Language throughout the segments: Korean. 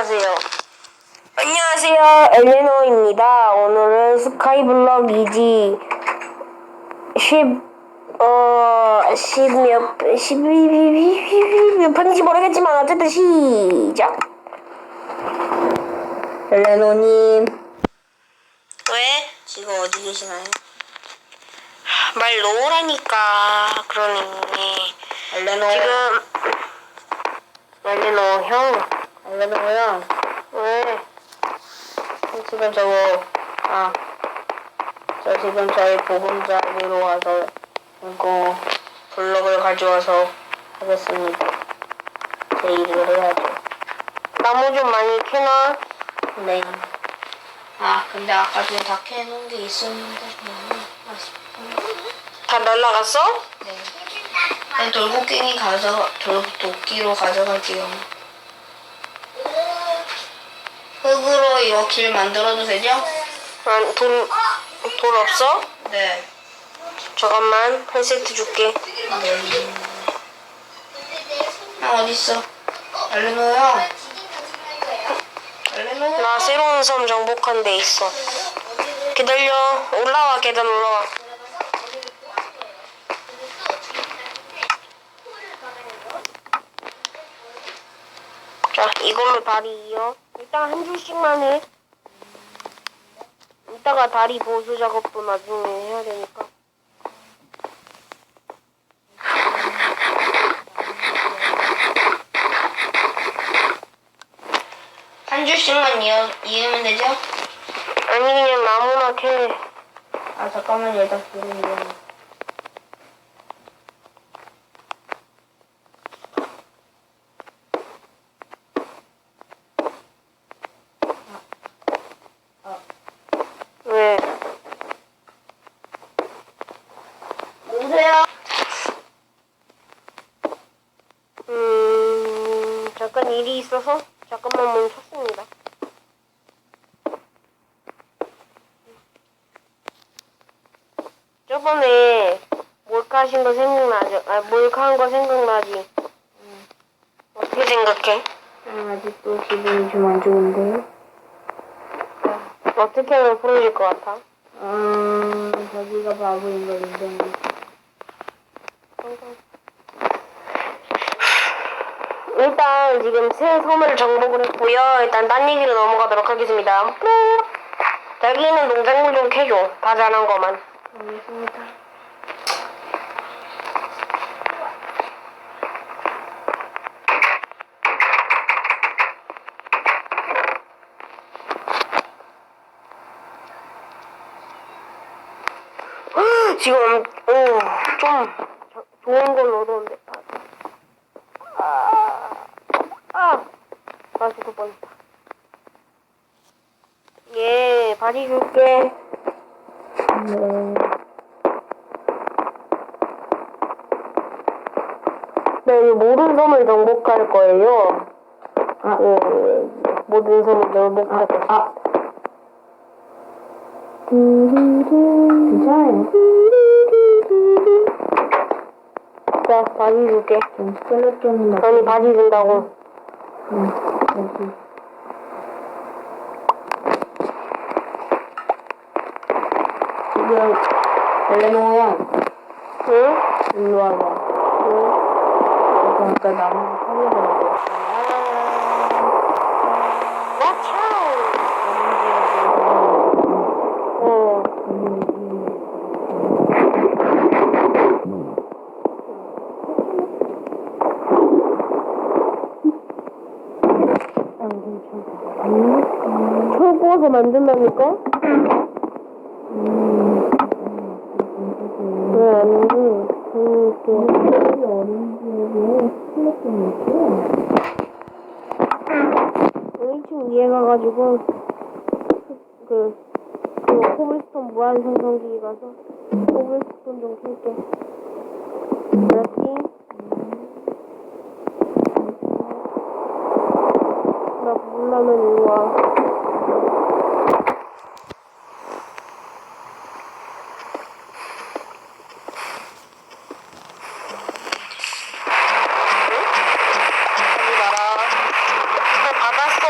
안녕하세요. 안녕하세요. 엘레노입니다. 오늘은 스카이블럭 이지 10, 어, 10 몇, 12, 몇 판인지 모르겠지만 어쨌든 시작. 엘레노님. 왜? 지금 어디 계시나요? 말 놓으라니까 그러니 엘레노 지금 엘레노 형 엘레노 형 왜? 지금 저거 아 저 지금 저희 보금자리로 와서 이거 블럭을 가져와서 하겠습니다 제 일을 해야죠 나무 좀 많이 캐놔 네아 근데 아까 전에 다 캐놓은 게 있었는데 너무 아쉽다. 다 날라갔어? 네. 돌고갱이 가져가 돌 도끼로 가져갈게요. 흙으로 이거 길 만들어도 되죠? 아, 돈, 돈 없어? 네. 잠깐만 한 세트 줄게 네. 형 어딨어? 알레노 형. 알레노 형. 나 새로운 섬 정복한 데 있어. 기다려. 올라와, 계단 올라와. 자, 이걸로 다리 이어. 일단 한 줄씩만 해. 이따가 다리 보수 작업도 나중에 해야 되니까. 한 줄씩만 이어 이으면 되죠? 아니, 그냥 나무나 캐. 아 잠깐만요 일단 길을 이어. 왜? 누구세요? 음, 잠깐 일이 있어서 잠깐만 멈췄습니다. 저번에 몰카 하신 거 생각나죠? 아, 몰카 한 거 생각나지? 어떻게 생각해? 아, 아직도 기분이 좀 안 좋은데. 어떻게 하면 풀어질 것 같아? 음, 자기가 바보인 걸 인정해. 일단 지금 새 섬을 정복을 했고요. 일단 딴 얘기로 넘어가도록 하겠습니다. 뿅! 자기는 농작물 좀 캐줘. 다 잘한 거만. 알겠습니다. 지금 오좀 좋은 걸 얻었는데 아, 아, 아 죽을 뻔했다. 예, 바지 줄게. 네. 네, 이 모든 섬을 정복할 거예요. 아, 예, 모든 섬을 정복할 거예요. 아. 괜찮아요. 자, 바지 줄게. 좀 스켈레톤이 나. 아니, 바지 준다고. 응, 여기. 지금, 엘레노 형, 응? 일로 와봐. 응? 내가 아까 나무. 철 구워서 만든다니까? 왜 아닌지 재미있게 어린이집에 스켈레톤이 있고. 1층 위에 가가지고 그, 그 코블스톤 무한 생성기 가서 코블스톤 좀 캘게 알았지? 나 부르려면 일로 와 하지 마라 나 받았어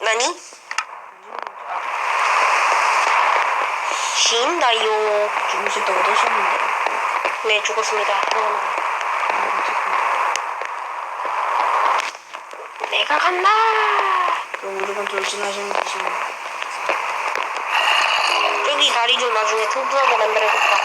나니? 쉰다요. 죽으셨다고 하셨는데. 네, 죽었습니다. 죄송합니다. 내가 간다. 그럼 우리가 돌진하시면 되십니다. 여기 다리 좀 나중에 튼튼하게 만들어야겠다.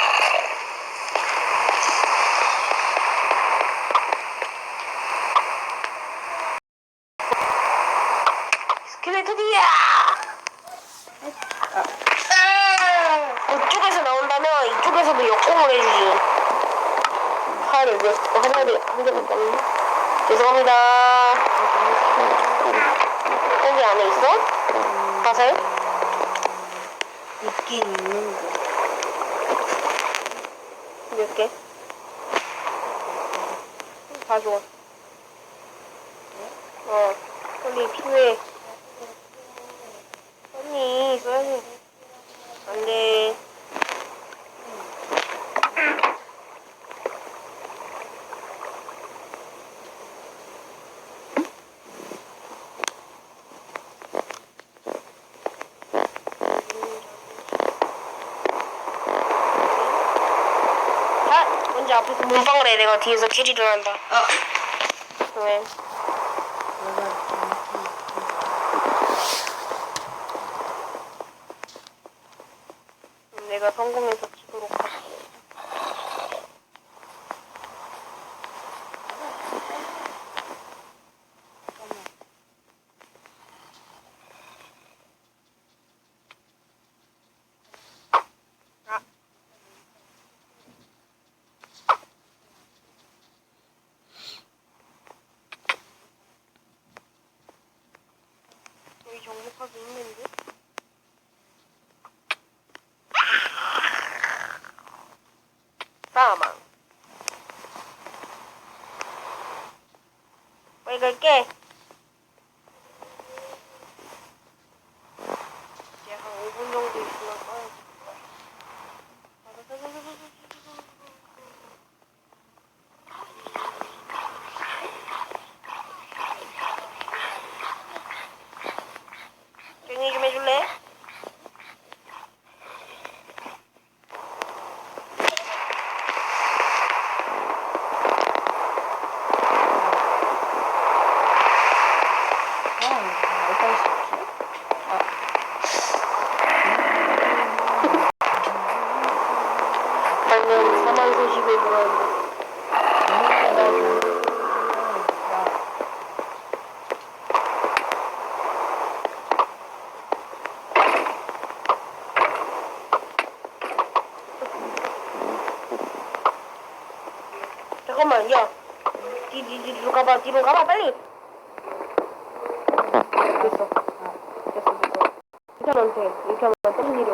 스켈레톤이야! 이 나온다면 이쪽에서도 역공을 해주지. 하늘이 왜, 어, 하늘이 한 개밖에 없네. 죄송합니다. 여기 안에 있어? 가세요? 있긴 있는 거. 몇 개? 다 줘. 어, 빨리 필요해. 언니, 써야지. 안 돼. 해. 내가 뒤에서 캐리를 한다. 아! 왜? 내가 성공해서 치도록 할게. 아. 여기 정복하기 힘든데? 사망. 빨리 갈게. 이제 한 5분 정도 있으면 꺼야지. 조용히 좀 해줄래? 아, 어디가 있었지? 방금 들었는데 잠깐만 야 뒤, 뒤, 뒤로 가봐 뒤로 가봐 빨리. 됐어. 됐어 됐어. 이렇게 하면 돼 이렇게 하면 떠는 일이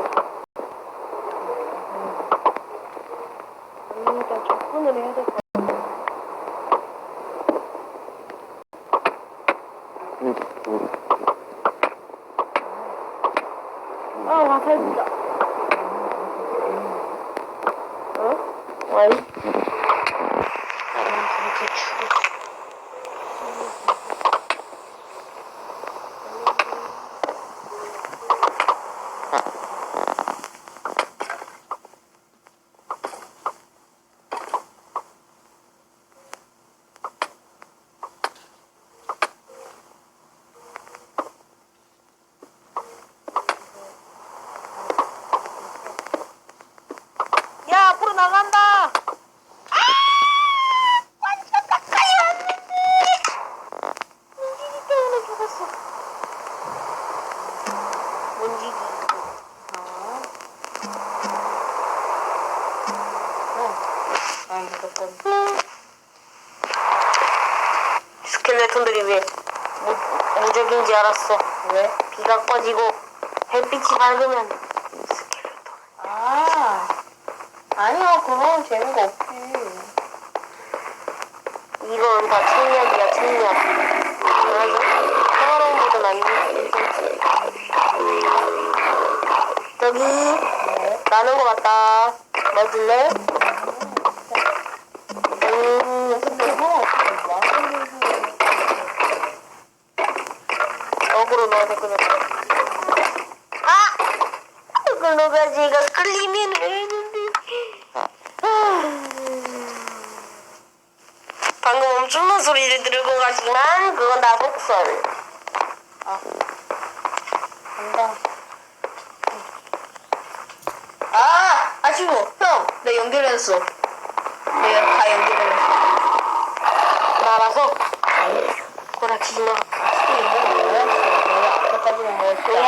公的名字 레톤들이 왜 무, 무적인지 알았어. 왜? 비가 꺼지고 햇빛이 밝으면 스켈레톤 아, 아니요, 그건 재미가 없지. 이건 다 책략이야 책략 맞아 평화로운 모드는 아니고 저기 나는 거 같다. 맞을래? 음, 근데 형, 거꾸로 넣어야 되거든. 아! 이걸로 가지, 이거 끌리면 되는데. 아. 방금 엄청난 소리를 들은 가지만 그건 다 속설. 아. 간다. 아! 아시고 형! 나 연결했어. 내가 다 연결했어. 말아서 꼬라치지 마. 아직도 연결 못 했어. 내가 앞에까지는 뭐 했어. 야!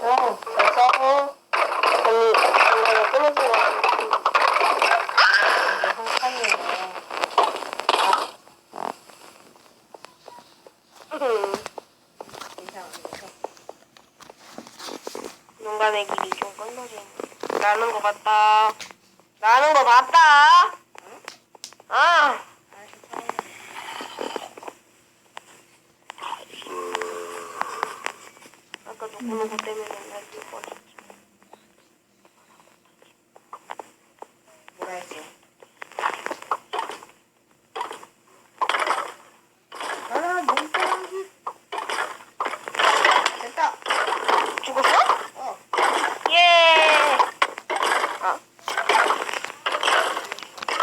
형, 잘 싸워. 언니, 중간에 끊어진 거 같아. 이게 한칸이네. 이상하게. 농간의 길이 좀 끊어져 있네. 나는 거 같다. 거 봤다. 아, 아까 누구누구 때문에 맨날 뛰고 뭐라 했지? 나라 몸뚱이 됐다. 죽었어? 어. 예. 아.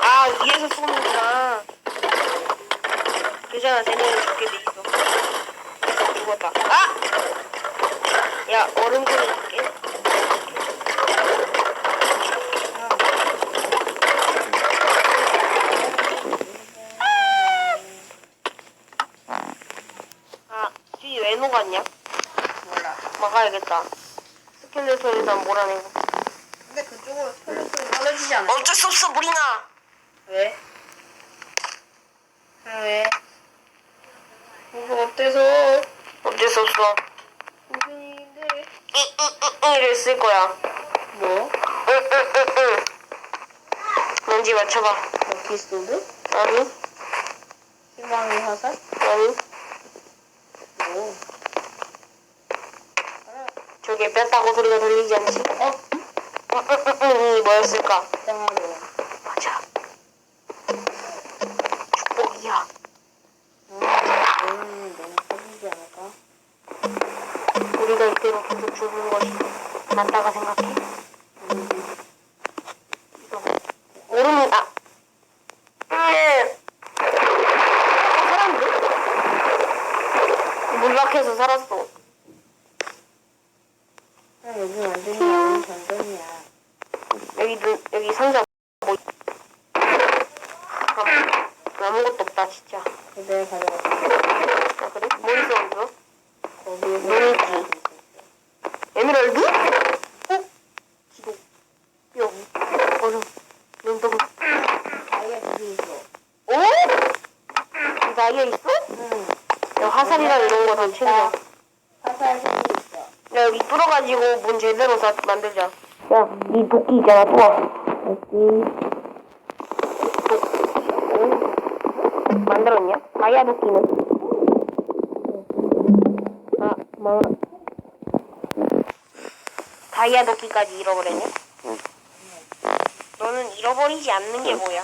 아, 위에서 쏘는구나. 괜찮아, 쟤는 죽게 돼 있어. 죽었다. 아! 야, 얼음 좀 줄게. 아, 뒤왜 녹았냐? 몰라. 막아야겠다. 스켈레톤 일단 몰아내고. 근데 그쪽으로 스켈레톤이 떨어지지 않아? 어쩔 수 없어, 무리나! 왜? 아, 왜? 이거 어때서? 어쩔 수 없어. 무슨 일인데? 잉잉잉잉 이랬을 거야. 뭐? 응응응응. 뭔지 맞춰봐. 에피소드? 아니, 희망의 화살? 아니. 뭐? 알아. 저게 뺐다고 소리가 들리지 않지? 어? 응응응응이 뭐였을까? 땅하로. 맞아. 축복이야. 음, 너는 너무 커지지 않을까? 우리가 이대로 계속 죽는 것이 맞다가 생각해. 음, 이거 얼음이 아. 음. 살았는데? 물 밖에서 살았어. 아, 여기 완전히 나는 전전이야. 여기 눈 여기 상자 뭐 아무- 아무것도 없다 진짜. 그대 가져갔어. 아 그래? 언제? 거기에 눈이 에메랄드? 어? 기도. 여. 얼음. 눈덩이. 아이가 뒤에 있어. 오? 이 다이아 있어? 응. 야 화살이랑 이런 거다 챙겨. 화살 생기 있어. 야 여기 뚫어가지고 문 제대로 사, 만들자. 야, 이 도끼 있잖아, 뚫어. 여기. 만들었냐? 다이아 도끼는? 아, 뭐. 다이아 도끼까지 잃어버렸네? 너는 잃어버리지 않는 게 뭐야?